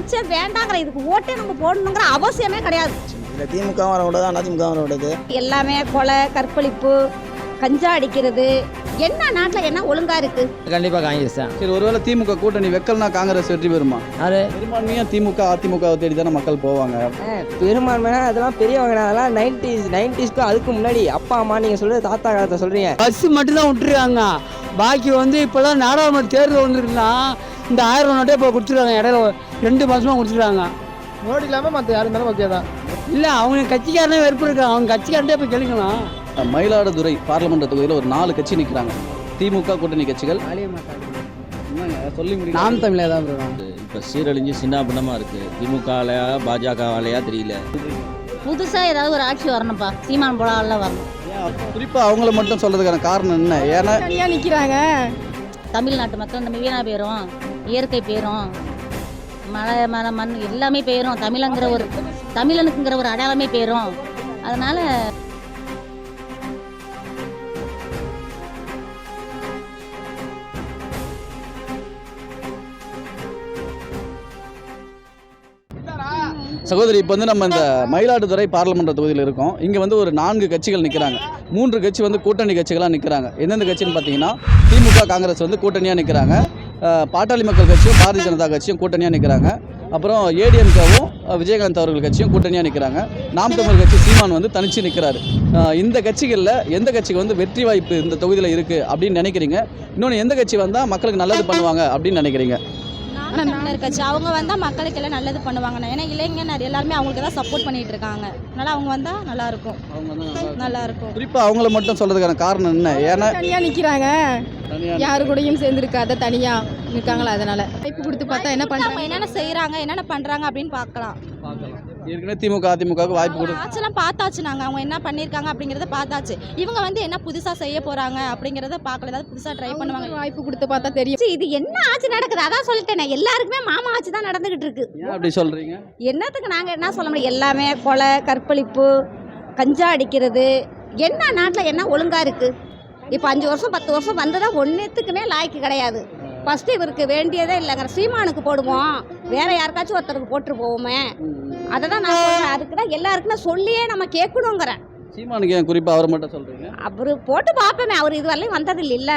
ஆச்சே வேண்டாங்கிற இதுக்கு ஓட்டே நம்ம போடணுங்கிற அவசியமே கிடையாது. இல்லை திமுக வரக்கூடாது அதிமுக வரக்கூடாது எல்லாமே கொலை கற்பழிப்பு கஞ்சா அடிக்கிறது. என்ன நாட்டில் என்ன ஒழுங்கா இருக்கு? கண்டிப்பாக காங்கிரஸ் தான். சரி ஒருவேளை திமுக கூட்டணி வைக்கலனா காங்கிரஸ் வெற்றி பெறுமா? அது பெரும்பான்மையாக திமுக அதிமுக தேடி தானே மக்கள் போவாங்க. பெரும்பான்மைனா அதெல்லாம் பெரியவங்க அதெல்லாம் நைன்டிஸ் நைன்டிஸ்க்கும் அதுக்கு முன்னாடி அப்பா அம்மா நீங்கள் சொல்கிறது தாத்தா காலத்தை சொல்கிறீங்க பஸ் மட்டும் தான் விட்டுருக்காங்க. பாக்கி வந்து இப்போல்லாம் நாடாளுமன்ற தேர்தல் வந்துருக்குன்னா இந்த ஆயிரம் நோட்டே இப்போ கொடுத்துருக்காங்க இடையில ரெண்டு மாதமாக கொடுத்துருக்காங்க மோடி இல்லாமல் மற்ற யார் இருந்தாலும் ஓகே தான் இல்லை அவங்க கட்சிக்காரனே வெறுப்பு இருக்காங்க அவங்க கட்சிக்காரன்ட்டே போய் கேளுங்களாம் மயிலாடுதுறை பார்லமெண்ட் தொகுதியில் ஒரு நாலு கட்சி நிற்கிறாங்க திமுக கூட்டணி கட்சிகள். சொல்லி நாம் தமிழே தான் இப்போ சீரழிஞ்சு சின்ன பின்னமாக இருக்குது திமுகலையா பாஜகவாலையா தெரியல. புதுசா ஏதாவது ஒரு ஆட்சி வரணும்ப்பா. சீமான் போலாவில் வரணும். குறிப்பாக அவங்கள மட்டும் சொல்றதுக்கான காரணம் என்ன? ஏன்னா நிற்கிறாங்க தமிழ்நாட்டு மக்கள் நம்ம வீணா போயிரும். இயற்கை போயிரும். மழை மலை மண் எல்லாமே போயிரும். தமிழங்கிற ஒரு தமிழனுக்குங்கிற ஒரு அடையாளமே பெயரும். அதனால சகோதரி இப்போ வந்து நம்ம இந்த மயிலாடுதுறை பாராளுமன்ற தொகுதியில் இருக்கோம். இங்கே வந்து ஒரு நான்கு கட்சிகள் நிற்கிறாங்க மூன்று கட்சி வந்து கூட்டணி கட்சிகளாக நிற்கிறாங்க எந்தெந்த கட்சின்னு பார்த்தீங்கன்னா திமுக காங்கிரஸ் வந்து கூட்டணியாக நிற்கிறாங்க பாட்டாளி மக்கள் கட்சியும் பாரதிய ஜனதா கட்சியும் கூட்டணியாக நிற்கிறாங்க அப்புறம் ஏடிஎம்கேவும் விஜயகாந்த் அவர்கள் கட்சியும் கூட்டணியாக நிற்கிறாங்க நாம் தமிழ் கட்சி சீமான் வந்து தனிச்சு நிற்கிறாரு இந்த கட்சிகளில் எந்த கட்சிக்கு வந்து வெற்றி வாய்ப்பு இந்த தொகுதியில் இருக்குது அப்படின்னு நினைக்கிறீங்க? இன்னொன்று எந்த கட்சி வந்தால் மக்களுக்கு நல்லது பண்ணுவாங்க அப்படின்னு நினைக்கிறீங்க? தமிழர் கட்சி அவங்க வந்தால் மக்களுக்கு எல்லாம் நல்லது பண்ணுவாங்க ஏன்னா இளைஞர் எல்லாருமே அவங்களுக்கு தான் சப்போர்ட் பண்ணிட்டு இருக்காங்க. அதனால அவங்க வந்தால் நல்லா இருக்கும். நல்லா இருக்கும். குறிப்பாக அவங்கள மட்டும் சொல்கிறதுக்கான காரணம் என்ன? ஏன்னா தனியாக நிற்கிறாங்க தனியா யாரு கூடயும் சேர்ந்துருக்காத தனியாக இருக்காங்களா அதனால. வாய்ப்பு கொடுத்து பார்த்தா என்ன பண்ணுறாங்க என்னென்ன செய்கிறாங்க என்னென்ன பண்ணுறாங்க அப்படின்னு பார்க்கலாம். பார்க்கலாம். ஏற்கனவே திமுக அதிமுகவுக்கு வாய்ப்பு கொடு ஆச்செல்லாம் பார்த்தாச்சு நாங்கள் அவங்க என்ன பண்ணியிருக்காங்க அப்படிங்கிறத பார்த்தாச்சு. இவங்க வந்து என்ன புதுசாக செய்ய போகிறாங்க அப்படிங்கிறத பார்க்கல. ஏதாவது புதுசாக ட்ரை பண்ணுவாங்க. வாய்ப்பு கொடுத்து பார்த்தா தெரியும். இது என்ன ஆட்சி நடக்குது? அதான் சொல்லிட்டேனே எல்லாருக்குமே மாமா ஆட்சி தான் நடந்துகிட்டு இருக்கு. அப்படி சொல்கிறீங்க என்னத்துக்கு நாங்கள் என்ன சொல்ல முடியும்? எல்லாமே கொலை கற்பழிப்பு கஞ்சா அடிக்கிறது. என்ன நாட்டில் என்ன ஒழுங்கா இருக்கு? இப்போ அஞ்சு வருஷம் பத்து வருஷம் வந்ததா ஒன்றுத்துக்குமே லாய்க்கு கிடையாது. ஃபஸ்ட்டு இவருக்கு வேண்டியதே இல்லைங்கிற சீமானுக்கு போடுவோம். வேற யாருக்காச்சும் ஒருத்தருக்கு போட்டு போவோமே அதை தான் நான் சொல்கிறேன் அதுக்கு தான் எல்லாருக்குமே சொல்லியே நம்ம கேட்கணுங்கிறேன் சீமானுக்கு ஏன் குறிப்பாக அவரை மட்டும் சொல்கிறீங்க அவர் போட்டு பார்ப்போமே. அவர் இதுவரையும் வந்தது இல்லைல்ல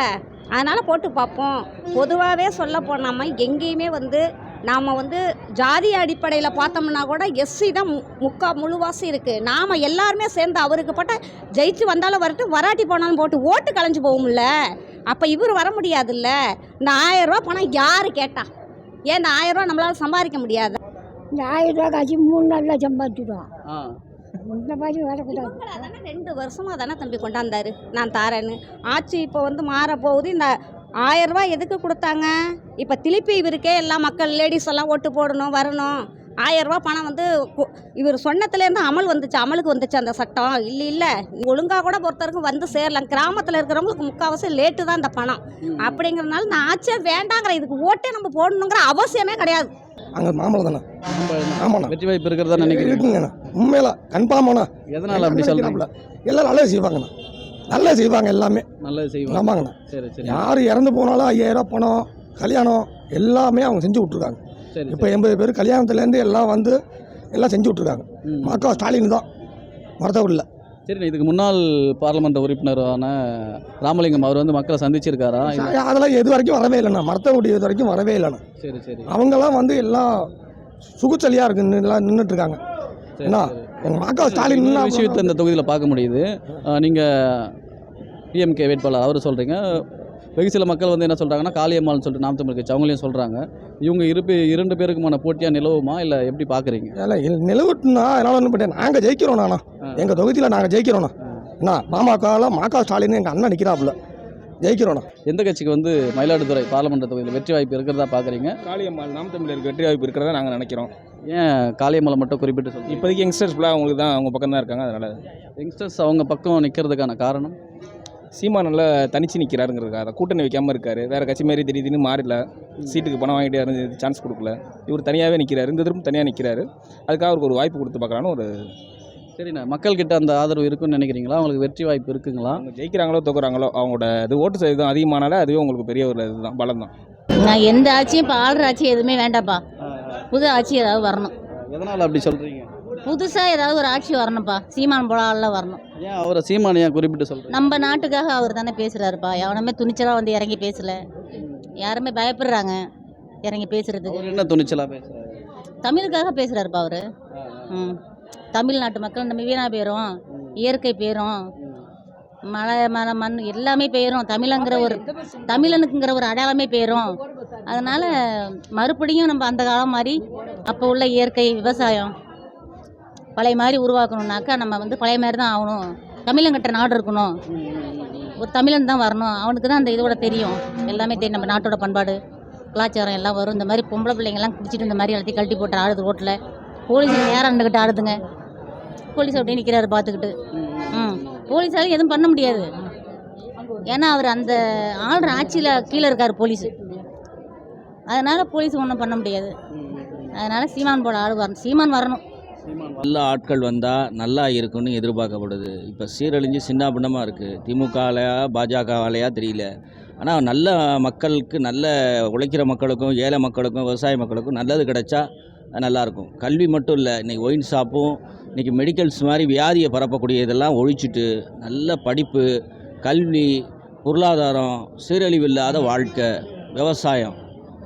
அதனால் போட்டு பார்ப்போம். பொதுவாகவே சொல்ல போனாமல் எங்கேயுமே வந்து நாம் வந்து ஜாதி அடிப்படையில் பார்த்தோம்னா கூட எஸ்சி தான் முக்கா முழுவாசி இருக்குது நாம் எல்லாருமே சேர்ந்து அவருக்கு பட்ட ஜெயிச்சு வந்தாலும் வரட்டும். வராட்டி போனாலும் போட்டு ஓட்டு கலைஞ்சு போகும்ல. அப்போ இவர் வர முடியாதுல்ல? இந்த ஆயிரம் ரூபா பணம் யார் கேட்டா? ஏன் இந்த ஆயிரம் ரூபா நம்மளால சம்பாதிக்க முடியாது? இந்த ஆயிரம் ரூபா காசு மூணு நாளில் சம்பாதிச்சிடுவோம் ஆ. இந்த மாதிரி வரக்கூடாது ரெண்டு வருஷமாக தானே தம்பி கொண்டாந்தாரு. நான் தாரேன்னு. ஆட்சி இப்போ வந்து மாற போகுது. இந்த ரூபாய் எதுக்கு கொடுத்தாங்க? இப்போ திருப்பி இவருக்கே எல்லா மக்கள் லேடிஸ் எல்லாம் ஓட்டு போடணும் வரணும். ஆயிரம் ரூபாய் பணம் வந்து கு- இவர் சொன்னதுலேருந்து அமல் வந்துச்சு அமலுக்கு வந்துச்சு அந்த சட்டம். இல்லை இல்லை. ஒழுங்காக கூட பொறுத்தவரைக்கும் வந்து சேரலாம். கிராமத்தில் இருக்கிறவங்களுக்கு முக்கால்வாசி லேட்டு தான் இந்த பணம். அப்படிங்கிறதுனால நான் ஆட்சியே வேண்டாங்கிற இதுக்கு ஓட்டே நம்ம போடணுங்கிற அவசியமே கிடையாது. அங்கே மாமலை தானே? ஆமாண்ணா. வெற்றி வாய்ப்பு இருக்கிறதா நினைக்கிறீங்க? இருக்குங்கண்ணா. உண்மையில கன்ஃபார்மாண்ணா. எதனால் அப்படி சொல்கிறீங்க எல்லாம் நல்லது செய்வாங்கண்ணா. நல்லது செய்வாங்க எல்லாமே. நல்லது செய்வாங்க. ஆமாங்கண்ணா. சரி சரி. யார் இறந்து போனாலும் ஐயாயிரம் ரூபாய் பணம் கல்யாணம் எல்லாமே அவங்க செஞ்சு விட்ருக்காங்க இப்போ எண்பது பேர் கல்யாணத்துலேருந்து எல்லாம் வந்து எல்லாம் செஞ்சு விட்ருக்காங்க ம். மக்கா ஸ்டாலின் தான். மருத்துவரில் சரி இதுக்கு முன்னாள் பார்லமெண்ட் உறுப்பினரான ராமலிங்கம் அவர் வந்து மக்களை சந்திச்சிருக்காரா? அதெல்லாம் எது வரைக்கும் வரவே இல்லைண்ணா. மருத்துவ இது வரைக்கும் வரவே இல்லைண்ணா. சரி சரி. அவங்கெல்லாம் வந்து எல்லாம் சுகுச்சலியாக எல்லாம் நின்றுட்டு இருக்காங்க என்ன. எங்கள் மக்கா ஸ்டாலின் விஷயத்தை இந்த தொகுதியில் பார்க்க முடியுது. நீங்கள் பிஎம்கே வேட்பாளர் அவர் சொல்கிறீங்க வெகு சில மக்கள் வந்து என்ன சொல்கிறாங்கன்னா காளியம்மாள்னு சொல்லிட்டு நாம் தமிழ் கட்சி. அவங்களையும் சொல்கிறாங்க இவங்க இருப்பு இரண்டு பேருக்குமான போட்டியாக நிலவுமா? இல்லை எப்படி பார்க்குறீங்க இல்ல, நிலவுட்டுனா அதனால ஒன்றும் பண்ணேன் நாங்கள் ஜெயிக்கிறோம் நானா. எங்கள் தொகுதியில் நாங்கள் ஜெயிக்கிறோண்ணா என்ன பாமகவில் மாக்கா ஸ்டாலின் எங்கள் அண்ணன் நிற்கிறாப்புல ஜெயிக்கிறோண்ணா எந்த கட்சிக்கு வந்து மயிலாடுதுறை பார்லமெண்ட் தொகுதியில் வெற்றி வாய்ப்பு இருக்கிறதா பார்க்குறீங்க காளியம்மாள் நாம் தமிழருக்கு வெற்றி வாய்ப்பு இருக்கிறதா நாங்கள் நினைக்கிறோம். ஏன் காளியம்மாளை மட்டும் குறிப்பிட்டு சொல்றீங்க? இப்போதைக்கு யங்ஸ்டர்ஸ் ஃபுல்லாக அவங்களுக்கு தான் அவங்க பக்கம் தான் இருக்காங்க அதனால். யங்ஸ்டர்ஸ் அவங்க பக்கம் நிற்கிறதுக்கான காரணம்? சீமா நல்லா தனிச்சு நிற்கிறாருங்கிறதுக்காக தான். கூட்டணி வைக்காமல் இருக்காரு. வேறு கட்சி மாதிரி திடீர்னு மாறல. சீட்டுக்கு பணம் வாங்கிட்டே இருந்து சான்ஸ் கொடுக்கல. இவர் தனியாகவே நிற்கிறாரு இந்த திரும்ப தனியாக நிற்கிறாரு அதுக்காக அவருக்கு ஒரு வாய்ப்பு கொடுத்து பார்க்கலான்னு ஒரு சரிண்ணா மக்கள்கிட்ட அந்த ஆதரவு இருக்குன்னு நினைக்கிறீங்களா? அவங்களுக்கு வெற்றி வாய்ப்பு இருக்குங்களா? அவங்க ஜெயிக்கிறாங்களோ தோக்குறாங்களோ அவங்களோட இது ஓட்டு சதவீதம் அதிகமானாலே அதுவே உங்களுக்கு பெரிய ஒரு இதுதான் பலம் தான் நான் எந்த ஆட்சியும் இப்போ ஆளுற ஆட்சி எதுவுமே வேண்டாப்பா புது ஆட்சி ஏதாவது வரணும். எதனால் அப்படி சொல்கிறீங்க புதுசாக ஏதாவது ஒரு ஆட்சி வரணும்ப்பா. சீமான் போல ஆள்லாம் வரணும். ஏன் அவரை சீமானியா குறிப்பிட்டு சொல்கிறீங்க நம்ம நாட்டுக்காக அவர் தானே பேசுகிறாருப்பா எவனுமே துணிச்சலாக வந்து இறங்கி பேசல. யாருமே பயப்படுறாங்க இறங்கி பேசுறதுக்கு. என்ன துணிச்சலாக பேசுகிறாரு தமிழுக்காக பேசுகிறாருப்பா அவர். ம். தமிழ்நாட்டு மக்கள் நம்ம வீணாக போயிடும் இயற்கை போயிடும் மழை மலை மண் எல்லாமே போயிடும் தமிழங்கிற ஒரு தமிழனுக்குங்கிற ஒரு அடையாளமே போயிடும் அதனால் மறுபடியும் நம்ம அந்த காலம் மாதிரி அப்போ உள்ள இயற்கை விவசாயம் பழைய மாதிரி உருவாக்கணுன்னாக்கா நம்ம வந்து பழைய மாதிரி தான் ஆகணும். தமிழங்கிட்ட நாடு இருக்கணும். ஒரு தமிழன் தான் வரணும். அவனுக்கு தான் அந்த இதோட தெரியும். எல்லாமே தெரியும். நம்ம நாட்டோட பண்பாடு கலாச்சாரம் எல்லாம் வரும். இந்த மாதிரி பொம்பளை பிள்ளைங்கெல்லாம் குடிச்சிட்டு இந்த மாதிரி எல்லாத்தையும் கழட்டி போட்டு ஆடுது ரோட்டில் போலீஸ் நேரம் நின்றுக்கிட்டு ஆடுதுங்க? போலீஸ் அப்படியே நிற்கிறாரு பார்த்துக்கிட்டு ம். போலீஸால் எதுவும் பண்ண முடியாது. ஏன்னா அவர் அந்த ஆள்ற ஆட்சியில் கீழே இருக்கார் போலீஸ். அதனால் போலீஸ் ஒன்றும் பண்ண முடியாது. அதனால் சீமான் போல ஆள் வரணும் சீமான் வரணும். நல்ல ஆட்கள் வந்தால் நல்லா இருக்கும்னு எதிர்பார்க்கப்படுது. இப்போ சீரழிஞ்சு சின்ன பின்னமாக இருக்குது திமுகலையா பாஜகவாலையா தெரியல. ஆனால் நல்ல மக்களுக்கு நல்ல உழைக்கிற மக்களுக்கும் ஏழை மக்களுக்கும் விவசாய மக்களுக்கும் நல்லது கிடைச்சா நல்லாயிருக்கும் கல்வி மட்டும் இல்லை இன்றைக்கி ஒயின் ஷாப்பும் இன்றைக்கி மெடிக்கல்ஸ் மாதிரி வியாதியை பரப்பக்கூடிய இதெல்லாம் ஒழிச்சிட்டு நல்ல படிப்பு கல்வி பொருளாதாரம் சீரழிவு இல்லாத வாழ்க்கை விவசாயம்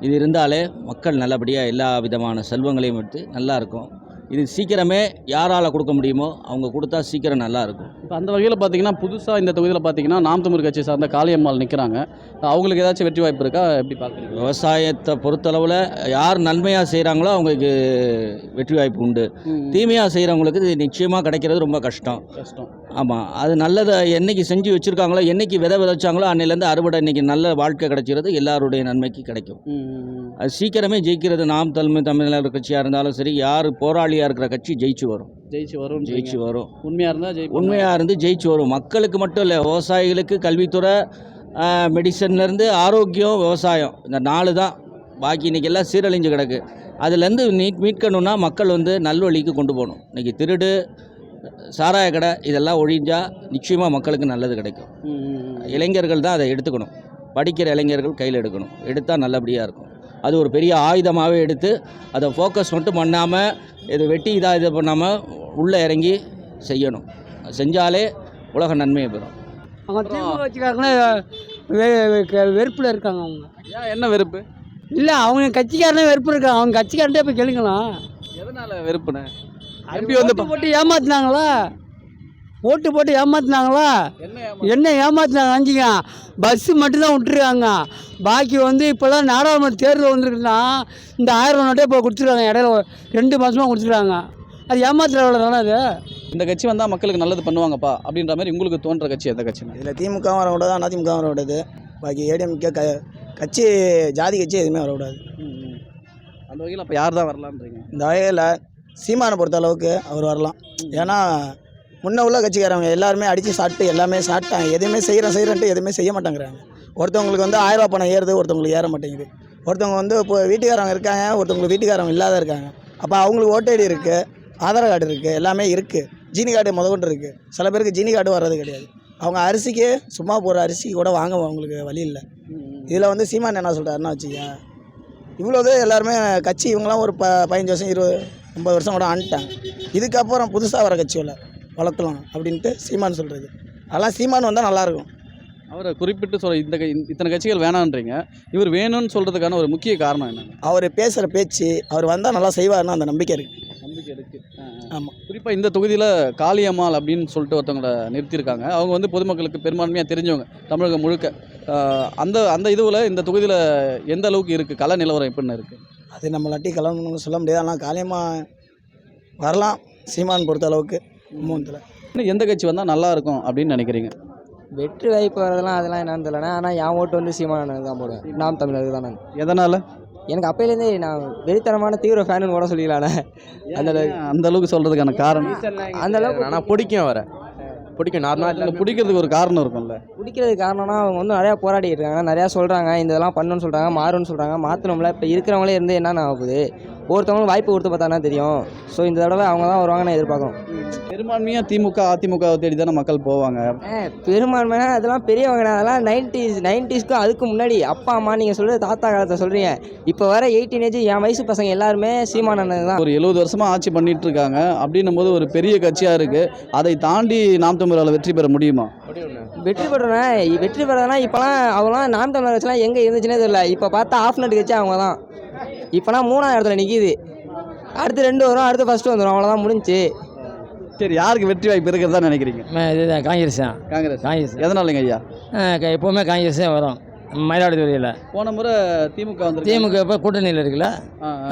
இது இருந்தாலே மக்கள் நல்லபடியாக எல்லா விதமான செல்வங்களையும் எடுத்து நல்லாயிருக்கும் இது சீக்கிரமே யாரால் கொடுக்க முடியுமோ அவங்க கொடுத்தா சீக்கிரம் நல்லாயிருக்கும் இப்போ அந்த வகையில் பார்த்தீங்கன்னா புதுசாக இந்த தொகுதியில் பார்த்தீங்கன்னா நாம் தமிழ் கட்சி சார்ந்த காளியம்மாள் நிற்கிறாங்க அவங்களுக்கு ஏதாச்சும் வெற்றி வாய்ப்பு இருக்கா? எப்படி பார்க்குறீங்க? விவசாயத்தை பொறுத்தளவில் யார் நன்மையாக செய்கிறாங்களோ அவங்களுக்கு வெற்றி வாய்ப்பு உண்டு. தீமையாக செய்கிறவங்களுக்கு இது நிச்சயமாக கிடைக்கிறது ரொம்ப கஷ்டம். கஷ்டம். ஆமாம் அது நல்லதை என்னைக்கு செஞ்சு வச்சுருக்காங்களோ என்னைக்கு விதை விதைச்சாங்களோ அன்னையிலேருந்து அறுவடை இன்னைக்கு நல்ல வாழ்க்கை கிடைக்கிறது எல்லாருடைய நன்மைக்கு கிடைக்கும். அது சீக்கிரமே ஜெயிக்கிறது நாம் தமிழ் தமிழர் கட்சியாக இருந்தாலும் சரி யார் போராளியாக இருக்கிற கட்சி ஜெயிச்சு வரும். ஜெயிச்சு வரும் ஜெயிச்சு வரும். உண்மையாக இருந்தால் உண்மையாக இருந்து ஜெயிச்சு வரும். மக்களுக்கு மட்டும் இல்லை விவசாயிகளுக்கு கல்வித்துறை மெடிசன்லேருந்து ஆரோக்கியம் விவசாயம். இந்த நாலு தான். பாக்கி இன்றைக்கி எல்லாம் சீரழிஞ்சு கிடக்கு. அதுலேருந்து மீட் மீட்கணும்னா மக்கள் வந்து நல்வழிக்கு கொண்டு போகணும். இன்றைக்கி திருடு சாராய கடை இதெல்லாம் ஒழிஞ்சா நிச்சயமாக மக்களுக்கு நல்லது கிடைக்கும். இளைஞர்கள் தான் அதை எடுத்துக்கணும். படிக்கிற இளைஞர்கள் கையில் எடுக்கணும். எடுத்தால் நல்லபடியாக இருக்கும். அது ஒரு பெரிய ஆயுதமாகவே எடுத்து அதை ஃபோக்கஸ் மட்டும் பண்ணாமல் இது வெட்டி இதாக இது பண்ணாமல் உள்ளே இறங்கி செய்யணும். செஞ்சாலே உலக நன்மையை பெறும். அவங்க திமுக வச்சுக்காரங்களே வெறுப்பில் இருக்காங்க அவங்க. ஏன் என்ன வெறுப்பு? இல்லை அவங்க கட்சிக்காரனே வெறுப்பு இருக்காங்க அவங்க கட்சிக்காரன்ட்டே போய் கேளுங்களாம் எதனால் வெறுப்புண்ணே வந்து ஓட்டு போட்டு ஏமாத்துனாங்களா? ஓட்டு போட்டு ஏமாத்துனாங்களா? என்ன ஏமாத்துனாங்க பஸ்ஸு மட்டும்தான் விட்டுருக்காங்க. பாக்கி வந்து இப்போல்லாம் நாடாளுமன்ற தேர்தல் வந்திருக்குன்னா இந்த ஆயிரம் நோட்டே இப்போ கொடுத்துருக்காங்க. இடையில ரெண்டு மாதமாக கொடுத்துருக்காங்க. அது ஏமாத்துற வேலை தானே அது? இந்த கட்சி வந்தால் மக்களுக்கு நல்லது பண்ணுவாங்கப்பா அப்படின்ற மாதிரி உங்களுக்கு தோன்ற கட்சி எந்த கட்சினா? இதில் திமுகவும் வரக்கூடாது அதிமுகவும் வரக்கூடாது பாக்கி ஏடிஎம்கே க கட்சி ஜாதி கட்சி எதுவுமே வரக்கூடாது அந்த வகையில் அப்போ யார் தான் வரலான்றீங்க இந்த வகையில் சீமானை பொறுத்த அளவுக்கு அவர் வரலாம். ஏன்னா முன்ன உள்ள கட்சிக்காரங்க எல்லாருமே அடித்து சாப்பிட்டு எல்லாமே சாப்பிட்டாங்க. எதுவுமே செய்கிறேன் செய்கிறேன்ட்டு எதுவுமே செய்ய மாட்டேங்கிறாங்க. ஒருத்தவங்களுக்கு வந்து ஆயிரம் ரூபாய் பணம் ஏறுது ஒருத்தவங்களுக்கு ஏற மாட்டேங்குது. ஒருத்தவங்க வந்து இப்போ வீட்டுக்காரங்க இருக்காங்க ஒருத்தவங்களுக்கு வீட்டுக்காரங்க இல்லாத இருக்காங்க. அப்போ அவங்களுக்கு ஓட்டு ஐடி இருக்குது ஆதார் கார்டு இருக்குது எல்லாமே இருக்குது ஜீனி கார்டு முதற்கொண்டு இருக்குது சில பேருக்கு ஜீனி கார்டு வர்றது கிடையாது. அவங்க அரிசிக்கு சும்மா போகிற அரிசி கூட வாங்க அவங்களுக்கு வழி இல்லை. இதில் வந்து சீமான் என்ன சொல்கிறாருன்னா வச்சுக்க இவ்வளோது எல்லாருமே கட்சி இவங்களாம் ஒரு ப பதினஞ்சு வருஷம் இருபது ஐம்பது வருஷம் கூட ஆண்டுட்டாங்க. இதுக்கப்புறம் புதுசாக வர கட்சியில் வளர்க்கலாம் அப்படின்ட்டு சீமான் சொல்கிறது அதெல்லாம் சீமான் வந்தால் நல்லாயிருக்கும் அவரை குறிப்பிட்டு சொல்ல இந்த இத்தனை கட்சிகள் வேணான்றீங்க. இவர் வேணும்னு சொல்கிறதுக்கான ஒரு முக்கிய காரணம் என்ன? அவர் பேசுகிற பேச்சு அவர் வந்தால் நல்லா செய்வார்னு அந்த நம்பிக்கை இருக்குது நம்பிக்கை இருக்குது ஆமாம் குறிப்பாக இந்த தொகுதியில் காளியம்மாள் அப்படின்னு சொல்லிட்டு ஒருத்தவங்களை நிறுத்தியிருக்காங்க. அவங்க வந்து பொதுமக்களுக்கு பெரும்பான்மையாக தெரிஞ்சவங்க தமிழகம் முழுக்க. அந்த அந்த இதுவில் இந்த தொகுதியில் எந்த அளவுக்கு இருக்குது கல நிலவரம் எப்படின்னு இருக்குது அது நம்மளாட்டி கிளம்பணும்னு சொல்ல முடியாது. ஆனால் காலியமாக வரலாம். சீமான் பொறுத்த அளவுக்கு கும்பகோணத்தில் இன்னும் எந்த கட்சி வந்தால் நல்லா இருக்கும் அப்படின்னு நினைக்கிறீங்க? வெற்றி வாய்ப்பு வரதெல்லாம் அதெல்லாம் என்னன்னு தெரியலண்ணே. ஆனால் என் ஓட்டு வந்து சீமானனுக்கு தான் போடுவேன். நாம் தமிழருக்கு தான் நான். எதனால்? எனக்கு அப்பையிலேருந்தே நான் வெறித்தனமான தீவிர ஃபேனுன்னு கூட சொல்லிக்கலாண்ணே அந்த அளவுக்கு அந்த அளவுக்கு சொல்கிறதுக்கான காரணம்? அந்த அளவுக்கு ஆனால் பிடிக்கும் வர பிடிக்கும். நார்மலாக பிடிக்கிறதுக்கு ஒரு காரணம் இருக்கும்ல. பிடிக்கிறதுக்கு காரணம்னா அவங்க வந்து நிறையா போராடிட்டு இருக்காங்க. நிறையா சொல்கிறாங்க இந்த இதெல்லாம் பண்ணணும்னு சொல்கிறாங்க மாறும்னு சொல்கிறாங்க மாற்றணும்ல இப்போ இருக்கிறவங்களே இருந்து என்னென்ன ஆகுது? ஒவ்வொருத்தவங்களும் வாய்ப்பு கொடுத்து பார்த்தானா தெரியும். ஸோ இந்த தடவை அவங்க தான் வருவாங்கன்னு எதிர்பார்க்குறோம் பெரும்பான்மையாக திமுக அதிமுகவை தேடி தானே மக்கள் போவாங்க? பெரும்பான்மையான அதெல்லாம் பெரியவங்க அதெல்லாம் நைன்டிஸ் நைன்டிஸ்க்கு அதுக்கு முன்னாடி அப்பா அம்மா நீங்கள் சொல்கிறது தாத்தா காலத்தை சொல்கிறீங்க இப்போ வர எயிட்டீன் ஏஜ் என் வயசு பசங்க எல்லாருமே சீமானண்ணன் தான். ஒரு எழுபது வருஷமாக ஆட்சி பண்ணிட்டு இருக்காங்க. அப்படின்னும் போது ஒரு பெரிய கட்சியாக இருக்குது அதை தாண்டி நாம் தமிழால் வெற்றி பெற முடியுமா? வெற்றி பெறணும் வெற்றி பெறதுனா இப்போலாம் அவங்களாம் நாம் தமிழர் கட்சிலாம் எங்கே இருந்துச்சுன்னே தெரியல. இப்போ பார்த்தா ஆஃப் நட் கட்சி அவங்க தான் இப்போனா மூணாவது இடத்துல நிற்கிது அடுத்து ரெண்டு வரும் அடுத்து ஃபஸ்ட்டு வந்துடும் அவ்வளோதான் முடிஞ்சுச்சு சரி யாருக்கு வெற்றி வாய்ப்பு இருக்கிறதா நினைக்கிறீங்க? இதுதான் காங்கிரஸ் தான். காங்கிரஸ். காங்கிரஸ். எதனாலங்க ஐயா? எப்போவுமே காங்கிரஸே வரும். மயிலாடுதுறையில். போன முறை திமுக வந்து திமுக இப்போ கூட்டணியில் இருக்குல்ல.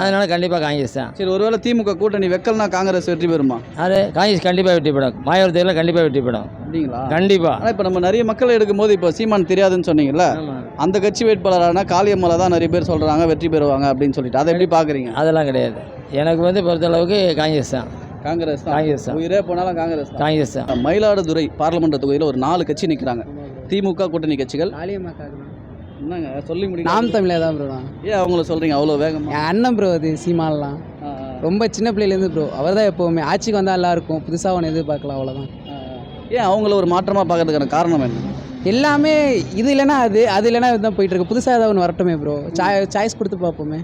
அதனால கண்டிப்பாக காங்கிரஸ் தான். சரி ஒருவேளை திமுக கூட்டணி வைக்கலனா காங்கிரஸ் வெற்றி பெறுமா? அது காங்கிரஸ் கண்டிப்பாக வெற்றி பெறும். மாயாவரத்தில் கண்டிப்பாக வெற்றி பெறும். அப்படிங்களா? கண்டிப்பாக ஆனால் இப்போ நம்ம நிறைய மக்கள் எடுக்கும்போது இப்போ சீமான் தெரியாதுன்னு சொன்னீங்கல்ல? அந்த கட்சி வேட்பாளரான காளியம்மலை தான் நிறைய பேர் சொல்கிறாங்க வெற்றி பெறுவாங்க அப்படின்னு சொல்லிட்டு. அதை எப்படி பார்க்குறீங்க அதெல்லாம் கிடையாது. எனக்கு வந்து பொறுத்தளவுக்கு காங்கிரஸ் தான். காங்கிரஸ் தான். காங்கிரஸ் தான். உயிரே போனாலும் காங்கிரஸ் தான். காங்கிரஸ் மயிலாடுதுறை பார்லமெண்ட் தொகுதியில் ஒரு நாலு கட்சி நிற்கிறாங்க திமுக கூட்டணி கட்சிகள். என்னங்க? சொல்லி முடியும் நாம் தமிழே தான் ப்ரோ ஏன் அவங்கள சொல்கிறீங்க அவ்வளோ வேகமா? என் அண்ணன் ப்ரோ அது சீமான்லாம். ரொம்ப சின்ன பிள்ளையிலேருந்து ப்ரோ அவர் தான் எப்போவுமே. ஆட்சிக்கு வந்தால் நல்லா இருக்கும் புதுசாக ஒன்று எதிர்பார்க்கலாம் அவ்வளோதான். ஏன் அவங்கள ஒரு மாற்றமாக பார்க்கறதுக்கான காரணம் என்ன? எல்லாமே இது இல்லைன்னா அது அது இல்லைன்னா இதுதான் போயிட்டு இருக்கு. புதுசாக ஏதாவது ஒன்று வரட்டுமே ப்ரோ சாய் சாய்ஸ் கொடுத்து பார்ப்போமே.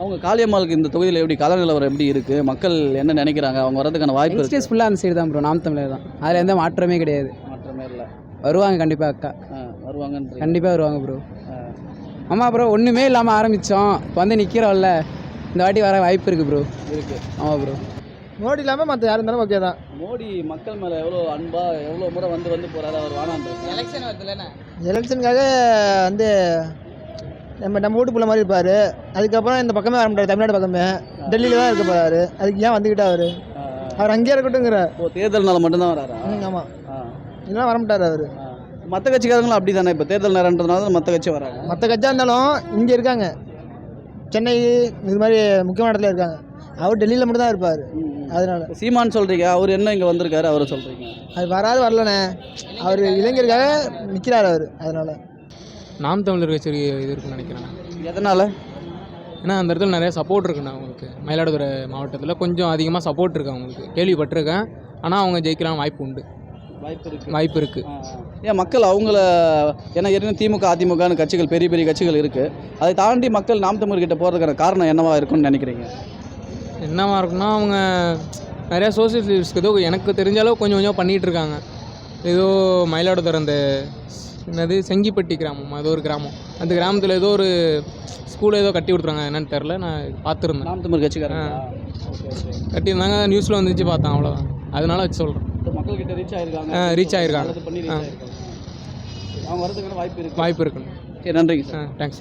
அவங்க காளியம்மாளுக்கு இந்த தொகுதியில் எப்படி கல நிலவரம் எப்படி இருக்குது மக்கள் என்ன நினைக்கிறாங்க? அவங்க வரதுக்கான வாய்ப்பு யங்ஸ்டர்ஸ் ஃபுல்லாக அந்த சைடு தான் ப்ரோ நாம் தமிழர் தான். அதில் எந்த மாற்றமே கிடையாது. மாற்றமே இல்லை. வருவாங்க கண்டிப்பாக அக்கா. வருவாங்கன்ற கண்டிப்பாக வருவாங்க ப்ரோ ஆமாம் ப்ரோ ஒன்றுமே இல்லாமல் ஆரம்பித்தோம் இப்போ வந்து நிற்கிறோம்ல இந்த வாட்டி வர வாய்ப்பு இருக்குது ப்ரோ இருக்கு. ஆமாம் ப்ரோ மோடி இல்லாமல் மற்ற யார் இருந்தாலும் ஓகே தான். மோடி மக்கள் மேலே எவ்வளோ அன்பா எவ்வளோ முறை வந்து வந்து போறாரு அவர் வேணான்றது எலெக்ஷன் வருதுல்லண்ணே எலெக்ஷனுக்காக வந்து நம்ம நம்ம வீட்டு பிள்ளை மாதிரி இருப்பார். அதுக்கப்புறம் இந்த பக்கமே வர மாட்டார் தமிழ்நாடு பக்கமே. டெல்லியில் தான் இருக்க போகிறாரு அதுக்கு ஏன் வந்துக்கிட்டா அவர்? அவர் அங்கேயே இருக்கட்டுங்கிற ஓ தேர்தல்னால மட்டும்தான் வராரா? ஆமாம் ஆ, இதெல்லாம் வர மாட்டார் அவர். மற்ற கட்சிக்காரங்களும் அப்படி தானே இப்போ? தேர்தல் நேரன்றதுனால மற்ற கட்சி வராங்க. மற்ற கட்சியாக இருந்தாலும் இங்கே இருக்காங்க. சென்னை இது மாதிரி முக்கியமான இடத்துல இருக்காங்க. அவர் டெல்லியில் மட்டும் தான் இருப்பார் அதனால. சீமான் சொல்றீங்க அவர் என்ன இங்கே வந்திருக்காரு அவரை சொல்றீங்க? அது வராது வரலண்ணே. அவர் இளைஞருக்காக நிற்கிறார் அவர் அதனால. நாம் தமிழர் கட்சி இது இருக்குன்னு நினைக்கிறேன். எதனால? ஏன்னா அந்த இடத்துல நிறைய சப்போர்ட் இருக்குண்ணா அவங்களுக்கு. மயிலாடுதுறை மாவட்டத்தில் கொஞ்சம் அதிகமாக சப்போர்ட் இருக்கு அவங்களுக்கு. கேள்விப்பட்டிருக்கேன். ஆனால் அவங்க ஜெயிக்கலாம் வாய்ப்பு உண்டு. வாய்ப்பு இருக்கு வாய்ப்பு இருக்குது. ஏன் மக்கள் அவங்கள ஏன்னா ஏற்கனவே திமுக அதிமுகன்னு கட்சிகள் பெரிய பெரிய கட்சிகள் இருக்கு. அதை தாண்டி மக்கள் நாம் தமிழ் கிட்ட போறதுக்கான காரணம் என்னவா இருக்கும்னு நினைக்கிறீங்க? என்னவா இருக்குன்னா அவங்க நிறையா சோசியல் சர்வீஸ்க்கு ஏதோ எனக்கு தெரிஞ்ச அளவு கொஞ்சம் கொஞ்சம் பண்ணிகிட்டு இருக்காங்க. ஏதோ மயிலாடுதுறை அந்த என்னது செங்கிப்பட்டி கிராமம் அது ஒரு கிராமம். அந்த கிராமத்தில் ஏதோ ஒரு ஸ்கூல் ஏதோ கட்டி கொடுத்துருக்காங்க. என்னன்னு தெரில நான் பார்த்துருந்தேன். நாம் தமிழ் கட்சிக்காரங்க கட்டியிருந்தாங்க. நியூஸில் வந்துச்சு பார்த்தேன். அவ்வளோதான் அதனால வச்சு சொல்கிறேன் மக்கள் கிட்ட ரீச் ஆயிருக்காங்க. ரீச் ஆயிருக்காங்க. அவங்க வரதுக்கான வாய்ப்பு இருக்கு. வாய்ப்பு இருக்குண்ணே சரி நன்றிங்க சார் தேங்க்ஸ்